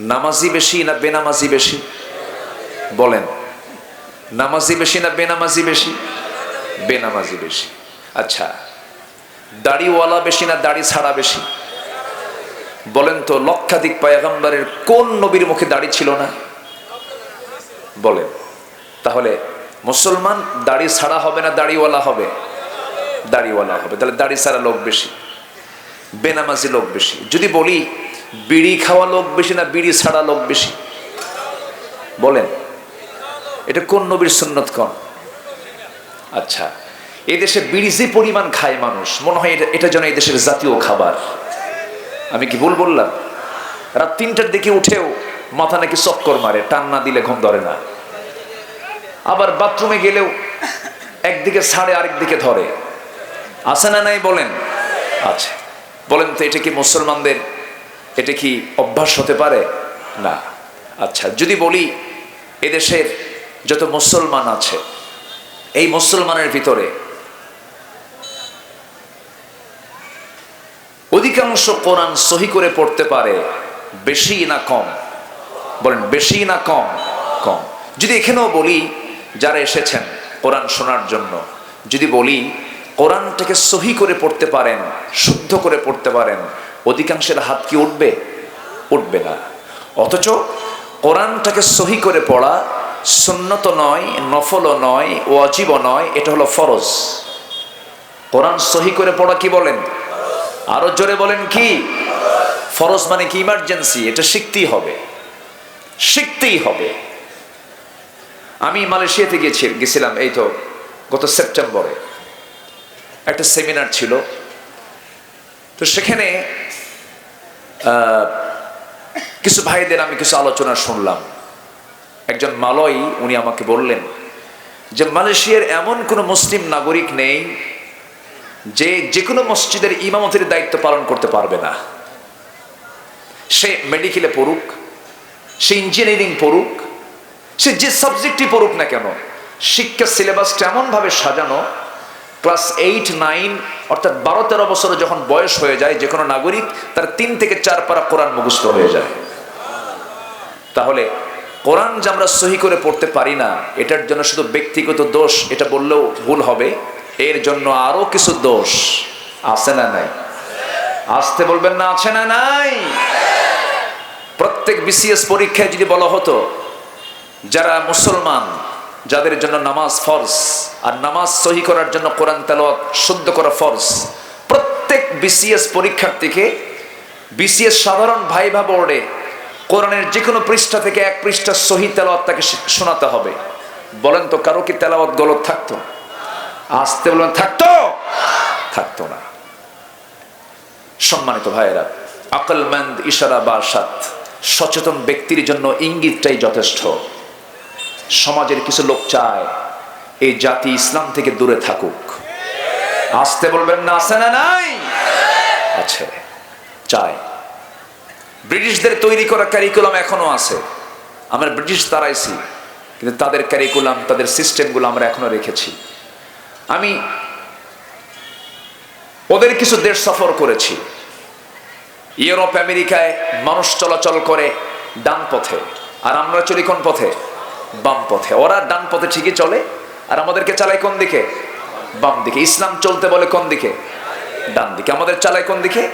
নামাজি বেশি না বেনামাজি বেশি? বলেন। নামাজি বেশি না বেনামাজি বেশি? বেনামাজি বেশি। আচ্ছা দাড়িওয়ালা বেশি না দাড়ি ছাড়া বেশি? বলেন তো, লক্ষাধিক পায়গাম্বারের কোন নবীর মুখে দাড়ি ছিল না? বলেন। তাহলে মুসলমান দাড়ি ছাড়া হবে না দাড়িওয়ালা হবে? দাড়িওয়ালা হবে। তাহলে দাড়ি ছাড়া লোক বেশি, বেনামাজি লোক বেশি। যদি বলি বিড়ি খাওয়া লোক বেশি না, বিড়ি ছাড়া লোক বেশি। বলেন, এটা কোন নবীর সুন্নত কন? আচ্ছা এই দেশে বিড়ি যে পরিমাণ খায় মানুষ, মনে হয় এটা এটা যেন এই দেশের জাতীয় খাবার। আমি কি ভুল বললাম? রাত তিনটার দিকে উঠেও মাথা নাকি চক্কর মারে, টান না দিলে ঘুম ধরে না। আবার বাথরুমে গেলেও একদিকে ছাড়ে, আরেকদিকে ধরে। আছে না নাই বলেন? আচ্ছা বলেন তো, এটা কি মুসলমানদের এটা কি অভ্যাস হতে পারে? না। আচ্ছা যদি বলি এদেশের যত মুসলমান আছে, এই মুসলমানের ভিতরে অধিকাংশ কোরআন সহি করে পড়তে পারে, বেশি না কম। বলেন, বেশি না কম কম। যদি এখানেও বলি যারা এসেছেন কোরআন শোনার জন্য, যদি বলি কোরআনটাকে সহি করে পড়তে পারেন, শুদ্ধ করে পড়তে পারেন, অধিকাংশের হাত কি উঠবে? উঠবে না। অথচ কোরআনটাকে সহি করে পড়া সুন্নত নয়, নফলও নয় ও অজীব নয়, এটা হলো ফরজ। কোরআন সহি করে পড়া কি বলেন? আরও জোরে বলেন কি? ফরজ মানে কি? ইমার্জেন্সি, এটা শিখতেই হবে। শিখতেই হবে। আমি মালয়েশিয়াতে গেছি গেছিলাম, এই তো গত সেপ্টেম্বরে। একটা সেমিনার ছিল। তো সেখানে কিছু ভাইদের আমি কিছু আলোচনা শুনলাম। একজন মালয় উনি আমাকে বললেন যে, মালয়েশিয়ার এমন কোনো মুসলিম নাগরিক নেই যে যে কোনো মসজিদের ইমামতের দায়িত্ব পালন করতে পারবে না। সে মেডিকেলে পড়ুক, সে ইঞ্জিনিয়ারিং পড়ুক, সে যে সাবজেক্টই পড়ুক না কেন, শিক্ষা সিলেবাসটা এমনভাবে সাজানো ক্লাস এইট, নাইন, অর্থাৎ বারো, তেরো বছর যখন বয়স হয়ে যায়, যে কোনো নাগরিক তার তিন থেকে চার পারা কোরআন মুখস্থ হয়ে যায়। তাহলে কোরআন যে আমরা সহি করে পড়তে পারি না, এটার জন্য শুধু ব্যক্তিগত দোষ, এটা বললেও ভুল হবে। এর জন্য আরও কিছু দোষ আছে না নাই? আসতে বলবেন না, আছে না নাই? প্রত্যেক বিসিএস পরীক্ষায় যদি বলা হতো, যারা মুসলমান যাদের জন্য নামাজ ফরজ, আর নামাজ সহি করার জন্য কোরআন তেলাওয়াত শুদ্ধ করা ফরজ। প্রত্যেক বিসিএস পরীক্ষার্থীকে বিসিএস সাধারণ ভাইভা বোর্ডে কোরআনের যে কোনো পৃষ্ঠা থেকে এক পৃষ্ঠা সহি তেলাওয়াত তাকে শোনাতে হবে। বলেন তো, কারও কি তেলাওয়াত গলত থাকতো? আসতে বলেন, থাকতো? থাকতো না। সম্মানিত ভাইয়েরা, আকলমন্দ ইশারা বাসাত সচেতন ব্যক্তির জন্য ইঙ্গিতটাই যথেষ্ট। সমাজের কিছু লোক চায়, এই জাতি ইসলাম থেকে দূরে থাকুক। আসতে বলবেন না আসে না নাই? আছে, চায়। ব্রিটিশদের তৈরি করা ক্যারিকুলাম এখনও আছে। আমরা ব্রিটিশ তারাইছি, কিন্তু তাদের ক্যারিকুলাম তাদের সিস্টেমগুলো আমরা এখনও রেখেছি। আমি ওদের কিছু দেশ সফর করেছি। ইউরোপ, আমেরিকায় মানুষ চলাচল করে ডান পথে, আর আমরা চলি কোন পথে? বাম পথে। ওরা ডান পথে ঠিকই চলে। আর আমাদেরকে চালায় কোন দিকে? বাম দিকে। ইসলাম চলতে বলে কোন দিকে? ডান দিকে। আমাদের চালায় কোন দিকে?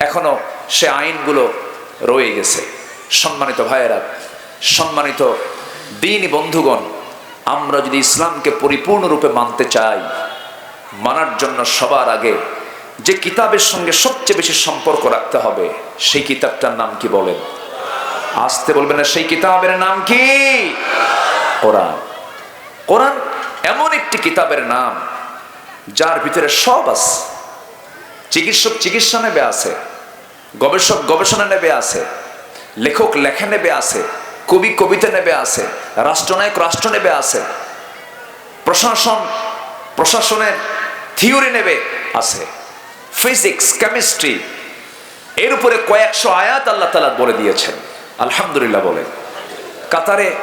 এখনও সে আইনগুলো রয়ে গেছে। সম্মানিত ভাইয়েরা, সম্মানিত দিনই বন্ধুগণ, আমরা যদি ইসলামকে পরিপূর্ণরূপে মানতে চাই, মানার জন্য সবার আগে যে কিতাবের সঙ্গে সবচেয়ে বেশি সম্পর্ক রাখতে হবে, সেই কিতাবটার নাম কি বলেন? আসতে বলবেন না, সেই কিতাবের নাম কি? কোরআন। কোরআন এমন একটি কিতাবের নাম, যার ভিতরে সব আছে। চিকিৎসক চিকিৎসা নেবে আছে, গবেষক গবেষণা নেবে আছে, লেখক লেখা নেবে আছে, কবি কবিতা নেবে আছে, রাষ্ট্রনায়ক রাষ্ট্র নেবে আছে, প্রশাসন, প্রশাসনের থিওরি নেবে আছে, ফিজিক্স, কেমিস্ট্রি, এর উপরে কয়েকশো আয়াত আল্লাহ তালা বলে দিয়েছেন। আলহামদুলিল্লাহ বলে। কাতারে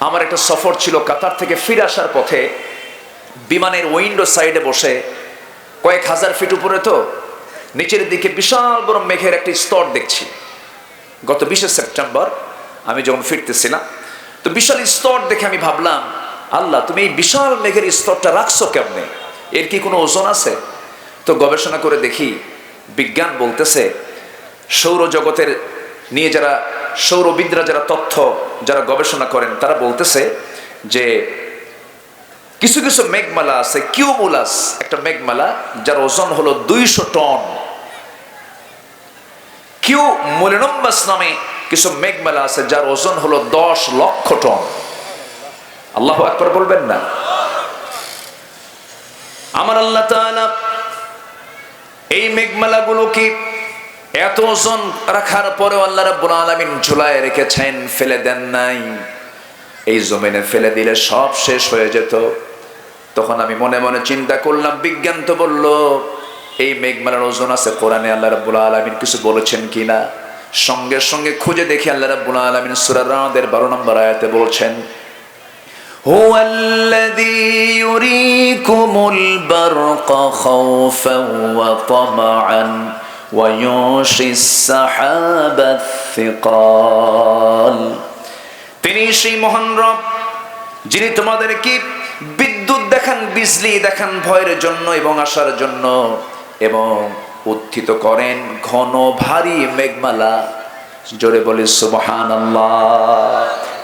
আমার একটা সফর ছিল, কাতার থেকে ফিরে আসার পথে বিমানের উইন্ডো সাইডে বসে কয়েক হাজার ফিট উপরে তো, নিচের দিকে বিশাল বড় মেঘের একটি স্তর দেখছি। গত বিশে সেপ্টেম্বর আমি যখন ফিরতেছিলাম, তো বিশাল স্তর দেখে আমি ভাবলাম, আল্লাহ, তুমি এই বিশাল মেঘের স্তরটা রাখছো কেমনে? এর কি কোনো ওজন আছে? তো গবেষণা করে দেখি, বিজ্ঞান বলতেছে, সৌরজগতের নিয়ে যারা সৌরবিদরা যারা তথ্য, যারা গবেষণা করেন, তারা বলতেছে যে কিছু কিছু মেঘমালা আছে, কিউমুলাস, একটা মেঘমালা যার ওজন হলো দুইশো টন। কিউ মোলিনম্বাস নামে কিছু মেঘমালা আছে যার ওজন হলো দশ লক্ষ টন। আল্লাহ একবার বলবেন না? আমার আল্লাহ এই মেঘমালাগুলো কি এত ওজন রাখার পরেও আল্লাহ রাব্বুল আলামিন ঝুলায় রেখেছেন ফেলে দেন নাই এই জমিনে ফেলে দিলে সব শেষ হয়ে যেত তখন আমি মনে মনে চিন্তা করলাম বিজ্ঞান তো বলল এই মেঘমালার ওজন আছে কোরআনে আল্লাহ রাব্বুল আলামিন কিছু বলেছেন কিনা সঙ্গে সঙ্গে খুঁজে দেখি আল্লাহ রাব্বুল আলামিন সূরা রাদের 12 নম্বর আয়াতে বলছেন هو الذي يريكم البرق خوفا وطمعا وينشي السحاب الثقال তিনি সেই মহান রব যিনি তোমাদেরকে বিদ্যুৎ দেখান বিজলি দেখান ভয়ের জন্য এবং আসার জন্য এবং উত্থিত করেন ঘন ভারী মেঘমালা জোরে বলি সুবহান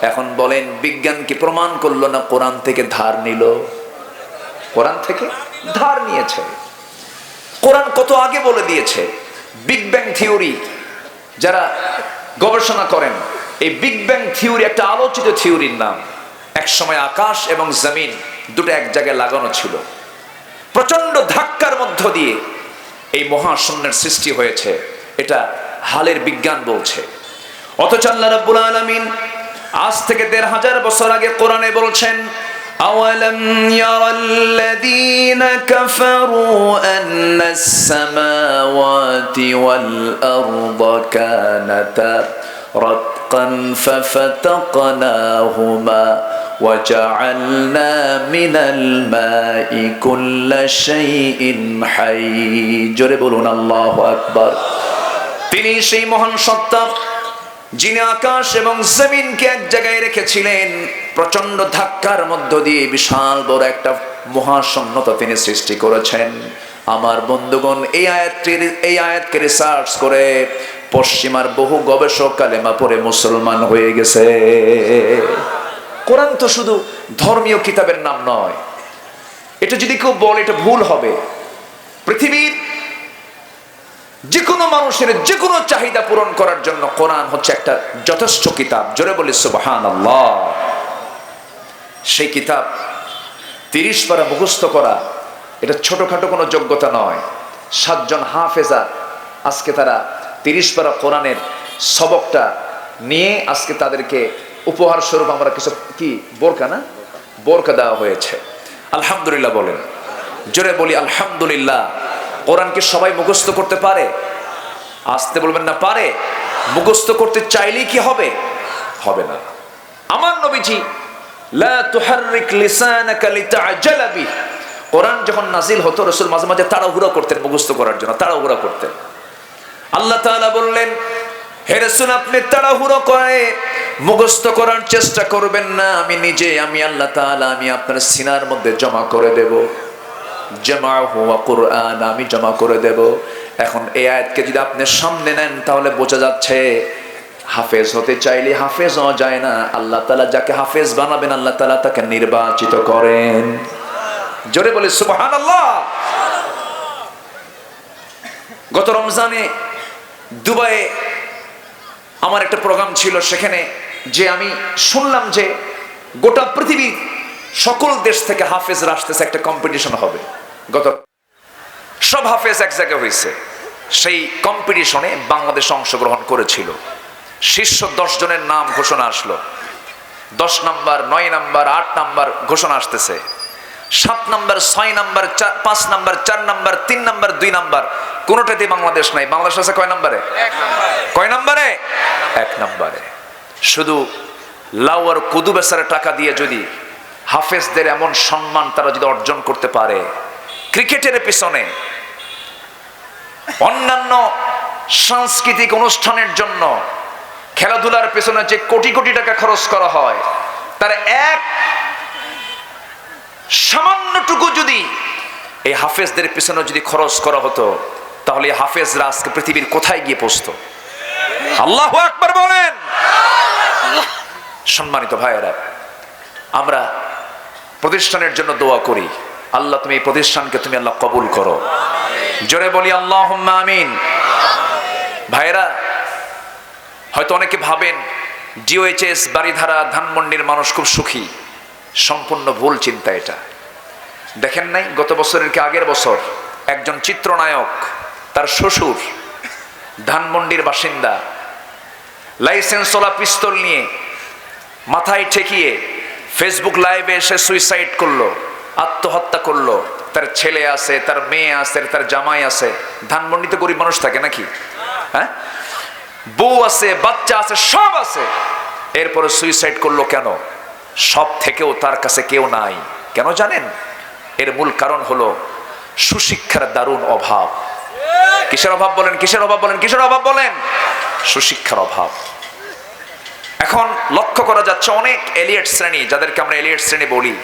এখন বলেন বিজ্ঞান কি প্রমাণ করলো না কোরআন থেকে ধার নিল কোরআন থেকে ধার নিয়েছে কোরআন কত আগে বলে দিয়েছে বিগ ব্যাং থিওরি যারা গবেষণা করেন, এই বিগ ব্যাং থিওরি একটা আলোচিত থিওরির নাম। এক সময় আকাশ এবং জমিন দুটো এক জায়গায় লাগানো ছিল। প্রচণ্ড ধাক্কার মধ্য দিয়ে এই মহাশূন্যের সৃষ্টি হয়েছে, এটা হালের বিজ্ঞান বলছে। অথচ আল্লাহ রাব্বুল আলামিন আজ থেকে দেড় হাজার বছর আগে কোরআনে বলছেন أولم ير الذين كفروا أن السماوات والأرض كانتا رتقا ففتقناهما وجعلنا من الماء كل شيء حي জোরে বলুন আল্লাহ আকবার তিনি সেই মহান সত্তা যিনি আকাশ এবং জমিনকে এক জায়গায় রেখেছিলেন প্রচণ্ড ধাক্কার মধ্য দিয়ে বিশাল বড় একটা মহাশূন্যতা তিনি সৃষ্টি করেছেন। আমার বন্ধুগণ, এই আয়াতটির এই আয়াতকে রিসার্চ করে পশ্চিমার বহু গবেষক কালেমা পড়ে মুসলমান হয়ে গেছে। কোরআন তো শুধু ধর্মীয় কিতাবের নাম নয়। এটা যদি কেউ বলে, এটা ভুল হবে। পৃথিবীর যে কোনো মানুষের যে কোনো চাহিদা পূরণ করার জন্য কোরআন হচ্ছে একটা যথেষ্ট কিতাব। জোরে বলি সুবাহান আল্লাহ সেই কিতাব তিরিশ পারা মুখস্থ করা, এটা ছোটখাটো কোনো যোগ্যতা নয়। সাতজন হাফেজা আজকে তারা তিরিশ পারা কোরআনের সবকটা নিয়ে আজকে তাদেরকে উপহার স্বরূপ আমরা কিছু, কি বোরকা না? বোরকা দেওয়া হয়েছে। আলহামদুলিল্লাহ বলেন। জোরে বলি, আলহামদুলিল্লাহ। কোরআনকে সবাই মুখস্থ করতে পারে? আসতে বলবেন না, পারে। মুখস্থ করতে চাইলেই কি হবে? হবে না। আমার নবীজি কোরআন যখন নাজিল হতো, রাসূল মাঝে মাঝে তাড়াহুড়ো করতেন মুখস্থ করার জন্য, তাড়াহুড়ো করতেন। আল্লাহ তাআলা বললেন, হে রাসূল, আপনি তাড়াহুড়ো করে মুখস্থ করার চেষ্টা করবেন না। আমি নিজে, আমি আল্লাহ তাআলা, আমি আপনার সিনার মধ্যে জমা করে দেবো। আমি জমা করে দেব। এখন এই আয়াতকে যদি আপনি সামনে নেন, তাহলে বোঝা যাচ্ছে হাফেজ হতে চাইলে হাফেজ হওয়া যায় না। আল্লাহ তালা যাকে হাফেজ বানাবেন, আল্লাহ তালা তাকে নির্বাচিত করেন। জোরে বলে সুবহান আল্লাহ গত রমজানে দুবাইয়ে আমার একটা প্রোগ্রাম ছিল, সেখানে যে আমি শুনলাম যে গোটা পৃথিবী সকল দেশ থেকে হাফেজরা আসতেছে, একটা কম্পিটিশন হবে। গত সব হাফেজ এক জায়গায় হয়েছে সেই কম্পিটিশনে বাংলাদেশ অংশগ্রহণ করেছিল। শীর্ষ দশ জনের নাম ঘোষণা আসলো। দশ নাম্বার নয় নাম্বার আট নাম্বার ঘোষণা আসতেছে। সাত নাম্বার ছয় নাম্বার পাঁচ নাম্বার চার নাম্বার তিন নাম্বার দুই নাম্বার। কোনোটাতে বাংলাদেশ নাই। বাংলাদেশ আছে কয় নাম্বারে? কয় নাম্বারে? এক নাম্বারে। শুধু লাউ আর কুদু বেসারে টাকা দিয়ে যদি হাফেজদের এমন সম্মান তারা যদি অর্জন করতে পারে ক্রিকেটের পিছনে। অন্যান্য সাংস্কৃতিক অনুষ্ঠানের জন্য খেলাধুলার পেছনে যে কোটি কোটি টাকা খরচ করা হয়, তার এক সামান্যটুকু যদি এই হাফেজদের পেছনে যদি খরচ করা হতো, তাহলে হাফেজরা আজকে পৃথিবীর কোথায় গিয়ে পৌঁছত? আল্লাহ আকবার বলেন! সম্মানিত ভাইয়েরা, আমরা প্রতিষ্ঠানের জন্য দোয়া করি। আল্লাহ, তুমি এই প্রতিষ্ঠানকে তুমি আল্লাহ কবুল করো। জোরে বলি আল্লাহ আমিন। ভাইয়েরা, হয়তো অনেকে ভাবেন জিওএইচএস বাড়িধারা ধানমন্ডির মানুষ খুব সুখী। সম্পূর্ণ ভুল চিন্তা এটা। দেখেন নাই, গত বছরের কি আগের বছর একজন চিত্রনায়ক, তার শ্বশুর, ধানমন্ডির বাসিন্দা, লাইসেন্স লাইসেন্সওয়ালা পিস্তল নিয়ে মাথায় ঠেকিয়ে ফেসবুক লাইভে এসে সুইসাইড করল। আত্মহত্যা করল। তার ছেলে আছে, তার মেয়ে আছে, তার জামাই আছে। ধানমন্ডিতে গরিব মানুষ থাকে নাকি? হ্যাঁ? বউ আছে, বাচ্চা আছে, সব আছে। এরপরে সুইসাইড করল কেন? সব থেকেও তার কাছে কেউ নাই। কেন জানেন? এর মূল কারণ হলো সুশিক্ষার দারুণ অভাব। কিসের অভাব বলেন? কিসের অভাব বলেন? কিসের অভাব বলেন? সুশিক্ষার অভাব। এখন লক্ষ্য করা যাচ্ছে অনেক এলিয়েট শ্রেণি, যাদেরকে আমরা এলিয়েট শ্রেণি বলি।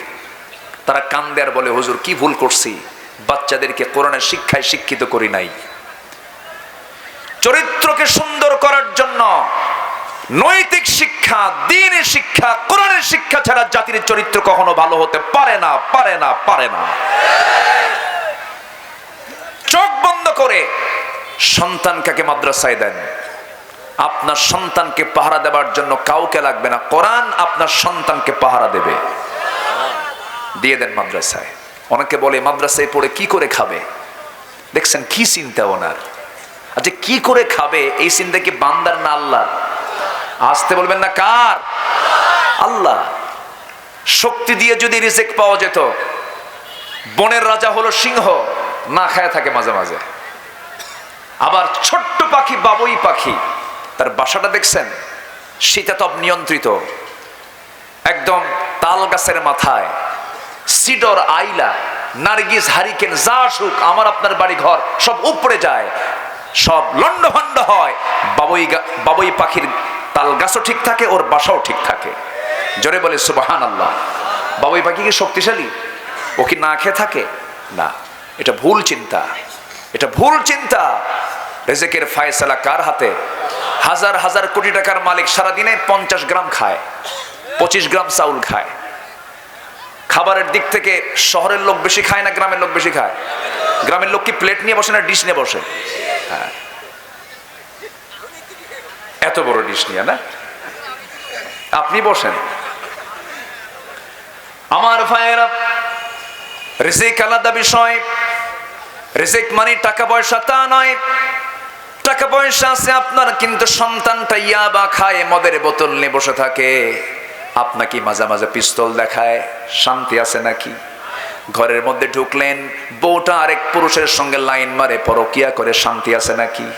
তারা কান্দে আর বলে, হুজুর, কি ভুল করছি? বাচ্চাদেরকে কোরআনের শিক্ষায় শিক্ষিত করি নাই। চরিত্রকে সুন্দর করার জন্য নৈতিক শিক্ষা, দিনের শিক্ষা, কোরআনের শিক্ষা ছাড়া জাতির চরিত্র কখনো ভালো হতে পারে না পারে না পারে না। চোখ বন্ধ করে সন্তান কাকে মাদ্রাসায় দেন। আপনার সন্তানকে পাহারা দেওয়ার জন্য কাউকে লাগবে না। কোরআন আপনার সন্তানকে পাহারা দেবে। দিয়ে দেন মাদ্রাসায়। অনেকে বলে, মাদ্রাসায় পড়ে কি করে খাবে? দেখছেন, কি চিন্তা ওনার? আচ্ছা কি করে খাবে? এই চিন্তা কি বান্দার না আল্লাহ আসতে বলবেন না, কার? আল্লাহ। শক্তি দিয়ে যদি রিজেক পাওয়া যেত, বনের রাজা হলো সিংহ, না খায় থাকে মাঝে মাঝে। আবার ছোট্ট পাখি, বাবুই পাখি, তার বাসাটা দেখছেন? শীতাতপ নিয়ন্ত্রিত। একদম তাল গাছের মাথায়। সিডর আইলা, নার্গিস হারিকেন যা সুখ, আমার আপনার বাড়ি ঘর সব উপরে যায়, সব লন্ডভন্ড হয়। বাবুই বাবুই পাখির তাল গাছও ঠিক থাকে, ওর বাসাও ঠিক থাকে। জোরে বলে সুবাহান আল্লাহ বাবুই পাখি কি শক্তিশালী? ও কি না খেয়ে থাকে? না। এটা ভুল চিন্তা। এটা ভুল চিন্তা। রেজেকের ফায়সালা কার হাতে? হাজার হাজার কোটি টাকার মালিক সারাদিনে পঞ্চাশ গ্রাম খায়, পঁচিশ গ্রাম চাউল খায়। খাবারের দিক থেকে শহরের লোক বেশি খায় না গ্রামের লোক বেশি খায়? গ্রামের লোক কি প্লেট নিয়ে বসে না ডিশ নিয়ে বসে? হ্যাঁ। এত বড় ডিশ নিয়ে, না? আপনি বসেন। আমার ভাইয়েরা, রিজিক আলাদা বিষয়। রিজিক মানে টাকা পয়সা তা নয়। টাকা পয়সা আছে আপনার, কিন্তু সন্তানটা ইয়াবা খায়, মদের বোতল নিয়ে বসে থাকে। আপনাকে মাঝে মাঝে পিস্তল দেখায়, শান্তি আছে নাকি? ঘরের মধ্যে ঢুকলেন, বউটা আরেক পুরুষের সঙ্গে লাইন মারে, পরকিয়া করে শান্তি আছে নাকি?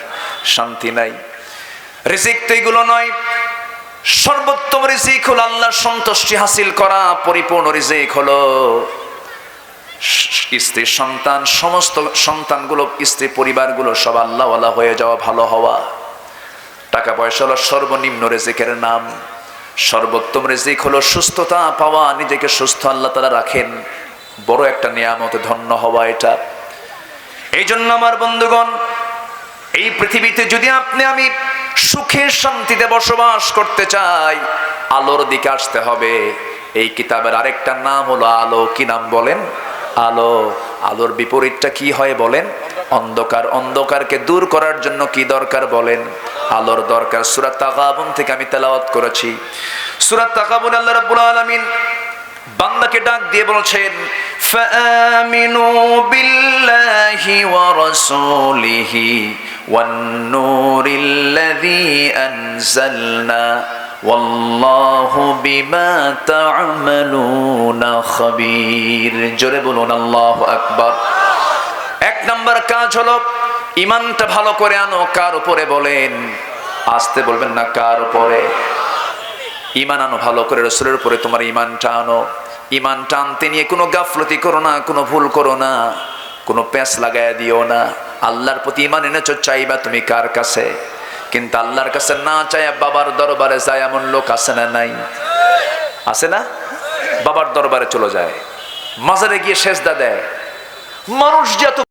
শান্তি নাই। রিজিক তো এগুলো নয়। সর্বোত্তম রিজিক হলো আল্লাহর সন্তুষ্টি হাসিল করা, পরিপূর্ণ রিজিক হলো স্ত্রী, সন্তান, সমস্ত সন্তানগুলো, স্ত্রী পরিবারগুলো সব আল্লাহওয়ালা হয়ে যাওয়া ভালো হওয়া। টাকা পয়সা হলো সর্বনিম্ন রেজিকের নাম। সর্বোত্তম রেজিক হলো সুস্থতা পাওয়া, নিজেকে সুস্থ আল্লাহ তারা রাখেন। বড় একটা নিয়ামতে ধন্য হওয়া এটা। এই জন্য আমার বন্ধুগণ, এই পৃথিবীতে যদি আপনি আমি সুখে শান্তিতে বসবাস করতে চাই, আলোর দিকে আসতে হবে। এই কিতাবের আরেকটা নাম হলো আলো। কি নাম বলেন? আলো, আলোর বিপরীতটা কি হয় বলেন? অন্ধকার, অন্ধকারকে দূর করার জন্য কি দরকার বলেন? আলোর দরকার সুরাত তাকাবুন থেকে আমি তেলাওয়াত করেছি। সুরাত তাকাবুন আল্লাহ রাব্বুল আলামিন বান্দাকে ডাক দিয়ে বলছেন ফামিনু বিল্লাহি ওয়া রাসূলিহি ওয়ান নূরিল্লাযী আনজালনা। ওয়াল্লাহু বিমা তা'মালুনা খাবীর। জোরে বলুন, আল্লাহু আকবার। এক নাম্বার কাজ হলো ইমানটা ভালো করে আনো, কার উপরে বলেন? আসতে বলবেন না, কার উপরে? ইমান আনো ভালো করে, রসুলের উপরে তোমার ইমানটা আনো। ইমানটা আনতে নিয়ে কোনো গাফলতি করো না, কোনো ভুল করো না, কোনো প্যাঁচ লাগায় দিও না। আল্লাহর প্রতি ইমান এনেছ, চাইবা তুমি কার কাছে? কিন্তু আল্লাহর কাছে না চায় বাবার দরবারে যায় এমন লোক আছে না নাই? আছে না? বাবার দরবারে চলে যায়। মাজারে গিয়ে সেজদা দেয়। মানুষ যত